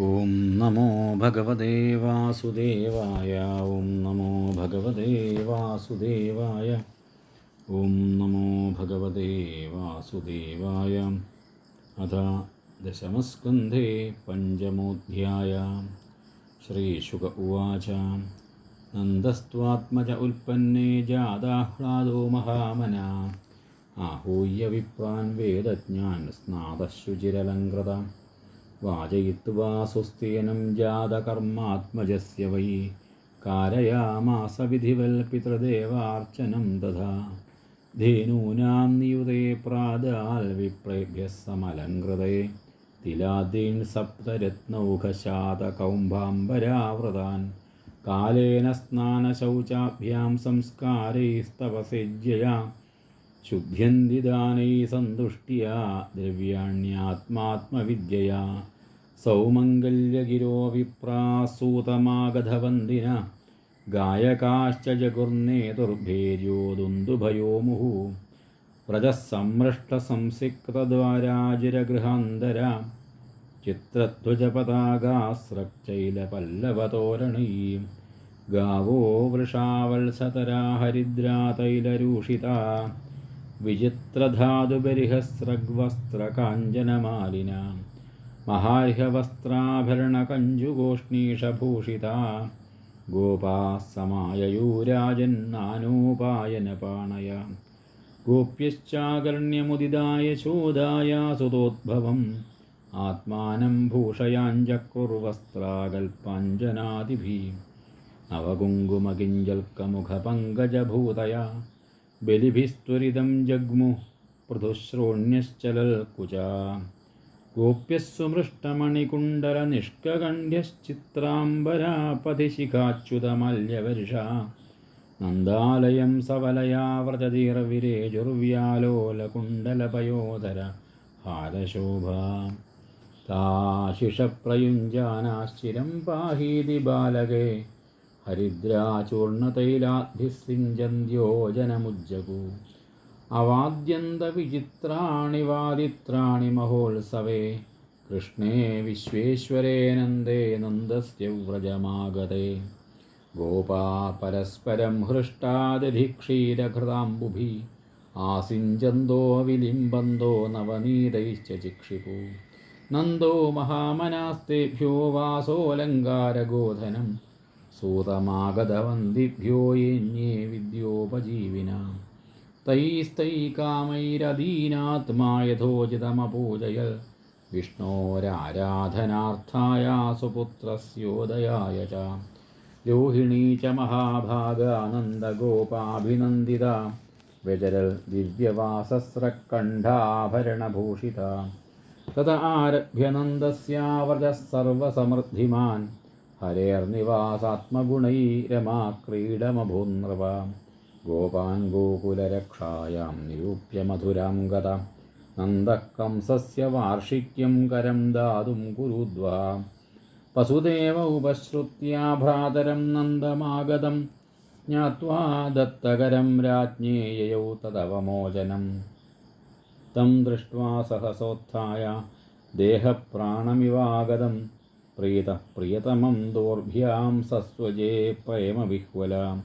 ഓം നമോ ഭഗവതേ വാസുദേവായ ഓം നമോ ഭഗവതേ വാസുദേവായ ഓം നമോ ഭഗവതേ വാസുദേവായ അഥ ദശമസ്കന്ധേ പഞ്ചമോധ്യായ. ശ്രീശുക ഉവാച. നന്ദസ്വാത്മജ ഉൽപ്പന്നേ ജാതാഹ്ലാദോ മഹാമന. ആഹൂയ വിപ്രാൻ വേദജ്ഞാൻ സ്നാതശുചിരലങ്കൃത വാചയിത്വാ സുസ്ഥീനം ജാതകർമാത്മജസ്യ വൈ. കാരയാമാസ വിധിവൽ പിതൃദേവാർച്ചനം തഥാ. ധേനൂനാം നിയുതേ പ്രാദാൽ വിപ്രേഭ്യ സമലംകൃതേ തിലാദീൻ സപ്തരത്നൗഘശാതകൗംഭാംബരാവൃതാൻ. കാലേന സ്നാനശൗചാഭ്യാം സംസ്കാരൈസ്തവസേജ്യയാ. ശുദ്ധ്യന്തിദാനൈ സന്തുഷ്ടിയാ ദ്രവ്യാണ്യാത്മാത്മവിദ്യയാ. സൗമംഗല്യഗിരോ വിപ്രാസൂതമാഗധവന്ദിന ഗായകാശ്ച ജഗുർനേതുർഭേര്യോ ദുന്ദുഭയോ മുഹു. വ്രജസംസൃഷ്ടസംസിക്തദ്വാരാജിരഗൃഹാന്തര गावो വൃഷാവത്സതരാ ഹരിദ്രാ തൈലരൂഷിതാ विचित्रधातुबरिहस्रग्वस्त्रकाञ्जनमालिना महार्हवस्त्राभरणकञ्जुगोष्णीषभूषिता गोपाः समाययूराजन्नानोपायनपाणया गोप्यश्चाकर्ण्यमुदिदाय शोधायासुतोद्भवम् आत्मानं भूषयाञ्जकुर्वस्त्राकल्पाञ्जनादिभिः नवकुङ्कुमकिञ्जल्कमुखपङ्कजभूतया ബലിഭിസ്ത്വരിതം ജഗ്മു പൃഥുശ്രോണ്യശ്ചലൽക്കുചാ ഗോപ്യസ്സുമൃഷ്ടമണികുണ്ടലനിഷ്കകണ്ഠ്യശ്ചിത്രാംബരാപതിശിഖാച്യുതമല്യവർഷ നന്ദാലയം സവലയാ വ്രജതീർവിരേജുർവ്യാലോലകുണ്ടലപയോധര ഹാരശോഭ. താശിഷപ്രയുഞ്ജാനാശ്ചിരം പാഹീതി ബാലകേ. ഹരിദ്രാചൂർണതൈലാദ്ഭിസിഞ്ചന്ത്യോജനമുജ്ജകു അവാദ്യന്തവിചിത്രാണി വാദിത്രാണി മഹോത്സവേ. കൃഷ്ണേ വിശ്വേശ്വരേ നന്ദേ നന്ദസ്യവ്രജമാഗതേ ഗോപാ പരസ്പരം ഹൃഷ്ടാദധിക്ഷീരഘൃതാംബുഭി ആസിഞ്ചന്തോ വിലിംബന്തോ നവനീതൈശ്ച നന്ദോ മഹാമനാസ്തേഭ്യോ വാസോലങ്കാരഗോധനം. സൂതമാഗതവന്ദിഭ്യോ യേന്യേ വിദ്യോപജീവിന. തൈസ്തൈകാമൈരധീനാത്മാ യഥോചിതമപൂജയൽ വിഷ്ണോരാരാധനാർത്ഥായ സുപുത്രസ്യോദയായ ച. രോഹിണീ ച മഹാഭാഗാനന്ദഗോപാഭിനന്ദിത. വ്യജരൽ ദിവ്യവാസസ്രക്കണ്ഠാഭരണഭൂഷിത തത ആരഭ്യ നന്ദസ്യാവ്രജः സർവസമൃദ്ധിമാൻ ഹരേർനിവാസാത്മഗുണൈരമാ ക്രീഡമഭൂന്നൃവ ഗോപാൻ ഗോകുലരക്ഷായാം നിരൂപ്യ മധുരാം ഗത. നന്ദക്കംസസ്യ വാർഷിക്യം കരം ദാതും കുരുദ്വ. വസുദേവ ഉപശ്രുത്യ ഭ്രാതരം നന്ദമാഗതം. ജ്ഞാത്വാ ദത്തകരം രാജ്ഞേയയൗ തദവമോചനം. തം ദൃഷ്ട്വാ സഹസോത്ഥായ. ദേഹപ്രാണമിവാഗതം. പ്രീത പ്രിയതമം ദോർഭ്യാം സസ്വജേ പ്രേമവിഹ്വലാം.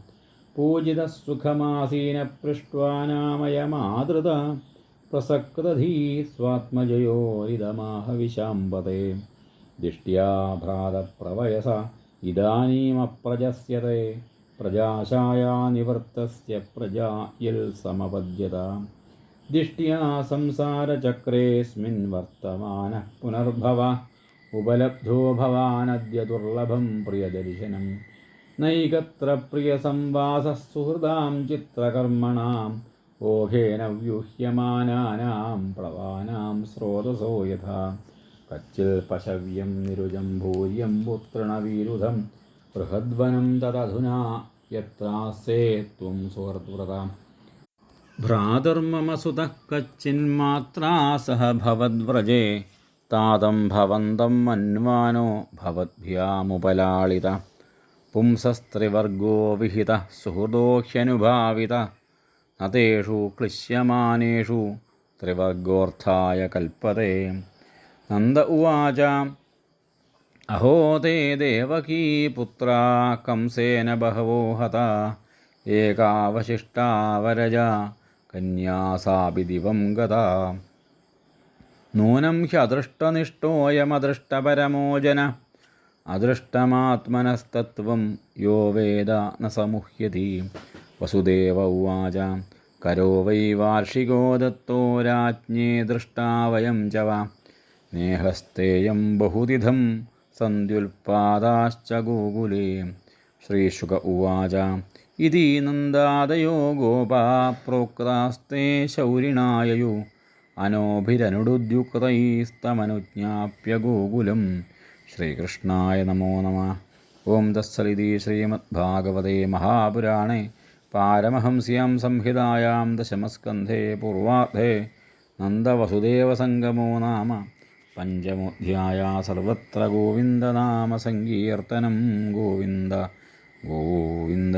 പൂജിതസുഖമാസീന പൃഷ്ട്വാനാമയമാതൃത പ്രസക്തധീ സ്വാത്മജയോരിതമാഹവിശാംബതേ. ദിഷ്ട്യാ ഭ്രാതപ്രവയസ ഇദാനീമപ്രജസ്യത്തെ പ്രജാശായാ നിവർത്തസ്യ പ്രജാ സമപദ്യത ദിഷ്ട്യാ സംസാരചക്രേസ്മിൻ വർത്തമാന പുനർഭവ. ഉപലബ്ധോ ഭവാനദ്യ ദുർലഭം പ്രിയദർശനം. നൈകത്ര പ്രിയസംവാസः സുഹൃദാം ചിത്രകർമ്മണാം. ഓഘേന വ്യൂഹ്യമാനാനാം പ്ലവാനാം സ്രോതസോ യഥാ. കച്ചിൽ പശവ്യം നിരുജം ഭൂര്യം പുത്രണവീരുധം. ബൃഹദ്വനം തദധുനാ യത്രാസേ ത്വം സുഹൃദ്വ്രതാം. ഭ്രാതുർമമ സുതഃ കച്ചിന്മാത്രാ സഹ ഭവദ്വ്രജേ. താതം ഭവന്തം മന്വാനോ ഭവദ്ഭ്യാമുപലാളിത പുംസസ്ത്രിവർഗോ വിഹിത സുഹൃദോ ഹ്യനുഭാവിത നതേഷു ക്ലിശ്യമാനേഷു ത്രിവർഗോർത്ഥായ കൽപ്പതേ നന്ദ ഉവാച അഹോ തേ ദേവകീ പുത്ര കംസേന ബഹവോ ഹത. ഏകാവശിഷ്ടാവരജ കന്യാസാപി ദിവം ഗത. നൂനം ഹ്യദൃഷ്ടനിഷ്ടോയമദൃഷ്ടപരമോ ജന. അദൃഷ്ടമാത്മനസ്തത്വം യോ വേദ ന സമുഹ്യതി. വസുദേവ ഉവാച. കരോ വൈ വാർഷികോ ദത്തോ രാജ്ഞേ ദൃഷ്ടാവയം ച നേഹസ്തേയം ബഹുവിധം സന്ധ്യുൽപാദാശ്ച ഗോകുലേ. ശ്രീശുക ഉവാച. ഇതി നന്ദാദയോ ഗോപാ പ്രോക്താസ്തേ ശൗരിണായയു. അനോഭിരനുടുദ്യുക്തൈസ്തമനുജ്ഞാപ്യ ഗോകുലം ശ്രീകൃഷ്ണായ നമോ നമ. ഓം തസ്സലിതി ശ്രീമദ്ഭാഗവതേ മഹാപുരാണേ. പാരമഹംസ്യാം സംഹിതായാം ദശമസ്കന്ധേ പൂർവാർദ്ധേ നന്ദവസുദേവസംഗമോ നാമ. പഞ്ചമോധ്യായ സർവത്ര ഗോവിന്ദനാമസങ്കീർത്തനം ഗോവിന്ദ ഗോവിന്ദ.